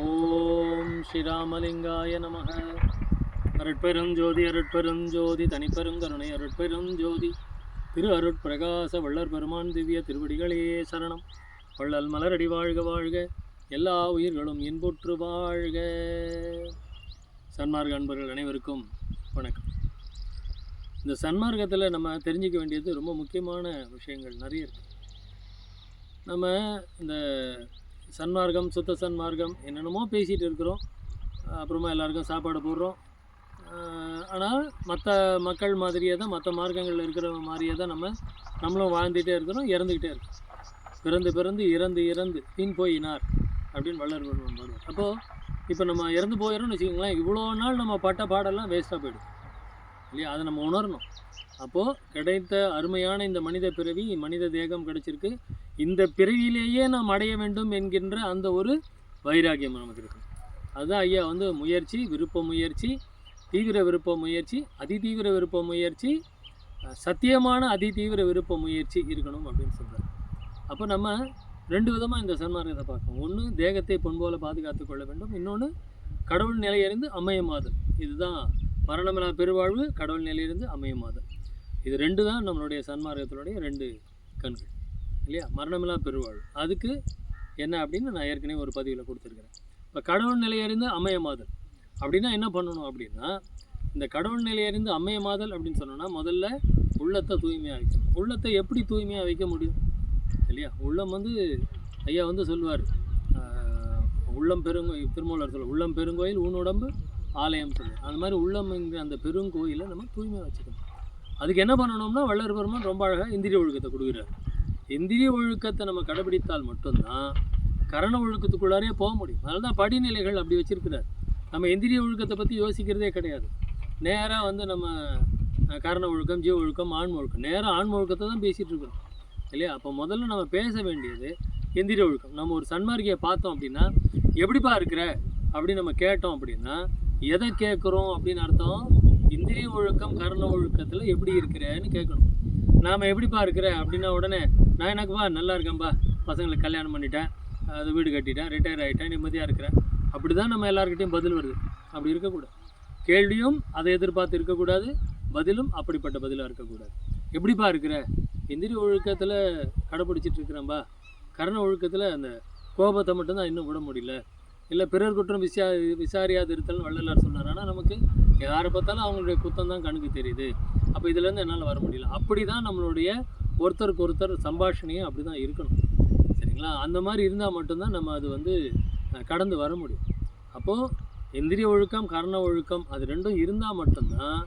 ஓம் ஸ்ரீராமலிங்காய நமக. அருட்பெருஞ்சோதி அருட்பெருஞ்சோதி தனிப்பெருங்கருணை அருட்பெருஞ்சோதி திரு அருட்பிரகாச வள்ளர் பெருமான் திவ்ய திருவடிகளே சரணம். வள்ளல் மலரடி வாழ்க வாழ்க எல்லா உயிர்களும் இன்புற்று வாழ்க. சன்மார்க்க அன்பர்கள் அனைவருக்கும் வணக்கம். இந்த சன்மார்க்கத்தில் நம்ம தெரிஞ்சிக்க வேண்டியது ரொம்ப முக்கியமான விஷயங்கள் நிறைய இருக்குது நம்ம இந்த சன்மார்க்கம் சுத்த சன்மார்க்கம் என்னென்னமோ பேசிகிட்டு இருக்கிறோம். அப்புறமா எல்லாருக்கும் சாப்பாடு போடுறோம். ஆனால் மற்ற மக்கள் மாதிரியே தான் மற்ற மார்க்கங்களில் இருக்கிற மாதிரியே தான் நம்ம நம்மளும் வாழ்ந்துகிட்டே இருக்கிறோம் இறந்துக்கிட்டே இருக்கோம். பிறந்து பிறந்து இறந்து இறந்து பின் போயினார் அப்படின்னு வள்ளர் பெருமான் பாடுவார். அப்போது இப்போ நம்ம இறந்து போயிடறோம்னு வச்சுக்கோங்களேன் இவ்வளோ நாள் நம்ம பட்ட பாடெல்லாம் வேஸ்ட்டாக போயிடும். இல்லையா? அதை நம்ம உணரணும். அப்போது கிடைத்த அருமையான இந்த மனித பிறவி மனித தேகம் கிடச்சிருக்கு. இந்த பிறவியிலேயே நாம் அடைய வேண்டும் என்கின்ற அந்த ஒரு வைராகியம் நமக்கு இருக்கும். அதுதான் ஐயா வந்து முயற்சி விருப்ப முயற்சி தீவிர விருப்ப முயற்சி அதிதீவிர விருப்ப முயற்சி சத்தியமான அதிதீவிர விருப்ப முயற்சி இருக்கணும் அப்படின்னு சொல்கிறார் அப்போ நம்ம ரெண்டு விதமாக இந்த சன்மார்க்கத்தை பார்க்கணும். ஒன்று தேகத்தை பொன்போல பாதுகாத்து கொள்ள வேண்டும். இன்னொன்று கடவுள் நிலையிலிருந்து அமையமாதல். இதுதான் மரணமில்லா பெருவாழ்வு கடவுள் நிலையிலிருந்து அமையமாதல். இது ரெண்டு தான் நம்மளுடைய சன்மார்க்கத்தினுடைய ரெண்டு கண்கள். இல்லையா? மரணமில்லா பெறுவாள் அதுக்கு என்ன அப்படின்னு நான் ஏற்கனவே ஒரு பதிவில் கொடுத்துருக்குறேன். இப்போ கடவுள் நிலையறிந்து அமையமாதல். அப்படின்னா என்ன பண்ணணும் அப்படின்னா இந்த கடவுள் நிலையறிந்து அமையமாதல் அப்படின்னு சொன்னோன்னா முதல்ல உள்ளத்தை தூய்மையாக வைக்கணும். உள்ளத்தை எப்படி தூய்மையாக வைக்க முடியும்? இல்லையா? உள்ளம் வந்து ஐயா வந்து சொல்லுவார். உள்ளம் பெருங்கோ திருமூலர் சொல்ல உள்ளம் பெருங்கோயில் உன் உடம்பு ஆலயம் சொல்லு. அந்த மாதிரி உள்ளம்ங்கிற அந்த பெருங்கோயிலை நம்ம தூய்மையாக வச்சுக்கணும். அதுக்கு என்ன பண்ணணும்னா வள்ளல் பெருமான் ரொம்ப அழகாக இந்திரிய ஒழுக்கத்தை கொடுக்குறாரு. இந்திரிய ஒழுக்கத்தை நம்ம கடைபிடித்தால் மட்டும்தான் கரண ஒழுக்கத்துக்குள்ளாரே போக முடியும். அதனால தான் படிநிலைகள் அப்படி வச்சுருக்கிறார். நம்ம இந்திரிய ஒழுக்கத்தை பற்றி யோசிக்கிறதே கிடையாது. நேராக வந்து நம்ம கரண ஒழுக்கம் ஜீவ ஒழுக்கம் ஆன்ம ஒழுக்கம். நேராக ஆன்ம ஒழுக்கத்தை தான் பேசிகிட்டு இருக்கிறோம். இல்லையா? அப்போ முதல்ல நம்ம பேச வேண்டியது எந்திரிய ஒழுக்கம். நம்ம ஒரு சன்மார்க்கியை பார்த்தோம் அப்படின்னா எப்படிப்பா இருக்கிற அப்படின்னு நம்ம கேட்டோம் அப்படின்னா எதை கேட்குறோம் அப்படின்னு அர்த்தம்? இந்திரிய ஒழுக்கம் கரண ஒழுக்கத்தில் எப்படி இருக்கிறன்னு கேட்கணும். நாம் எப்படிப்பா இருக்கிற அப்படின்னா உடனே நான் எனக்குப்பா நல்லா இருக்கேன்ப்பா பசங்களுக்கு கல்யாணம் பண்ணிட்டேன். அது வீடு கட்டிட்டேன். ரிட்டையர் ஆகிட்டேன் நிம்மதியாக இருக்கிறேன். அப்படி தான் நம்ம எல்லாருக்கிட்டையும் பதில் வருது. அப்படி இருக்கக்கூடாது. கேள்வியும் அதை எதிர்பார்த்து இருக்கக்கூடாது. பதிலும் அப்படிப்பட்ட பதிலாக இருக்கக்கூடாது. எப்படிப்பா இருக்கிற? எந்திரி ஒழுக்கத்தில் கடைப்பிடிச்சிட்டு இருக்கிறேன்பா கரண ஒழுக்கத்தில் அந்த கோபத்தை மட்டும்தான் இன்னும் விட முடியல. இல்லை பிறர் குற்றம் விசா விசாரியாது இருத்தல்னு வள்ளலார் சொன்னார். ஆனால் நமக்கு யாரை பார்த்தாலும் அவங்களுடைய குத்தம் தான் கண்ணுக்கு தெரியுது. அப்போ இதுலேருந்து என்னால் வர முடியல. அப்படி தான் நம்மளுடைய ஒருத்தருக்கு ஒருத்தர் சம்பாஷணையும் அப்படி தான் இருக்கணும். சரிங்களா? அந்த மாதிரி இருந்தால் மட்டும்தான் நம்ம அது வந்து கடந்து வர முடியும். அப்போது இந்திரிய ஒழுக்கம் கரண ஒழுக்கம் அது ரெண்டும் இருந்தால் மட்டும்தான்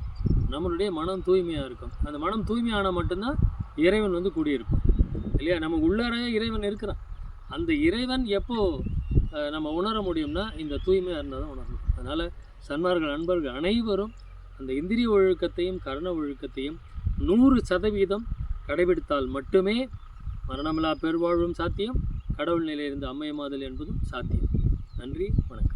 நம்மளுடைய மனம் தூய்மையாக இருக்கும். அந்த மனம் தூய்மையானால் மட்டும்தான் இறைவன் வந்து கூடியிருக்கும் இல்லையா? நம்ம உள்ளார இறைவன் இருக்கிறான். அந்த இறைவன் எப்போது நம்ம உணர முடியும்னா இந்த தூய்மையாக இருந்தால் தான் உணரணும். அதனால் சன்மார்கள் நண்பர்கள் அனைவரும் அந்த இந்திரிய ஒழுக்கத்தையும் கரண ஒழுக்கத்தையும் நூறு சதவீதம் கடைபிடித்தால் மட்டுமே மரணமில்லா பெருவாழ்வும் சாத்தியம் கடவுள் நிலையிலிருந்து அம்மையமாதல் என்பதும் சாத்தியம். நன்றி வணக்கம்.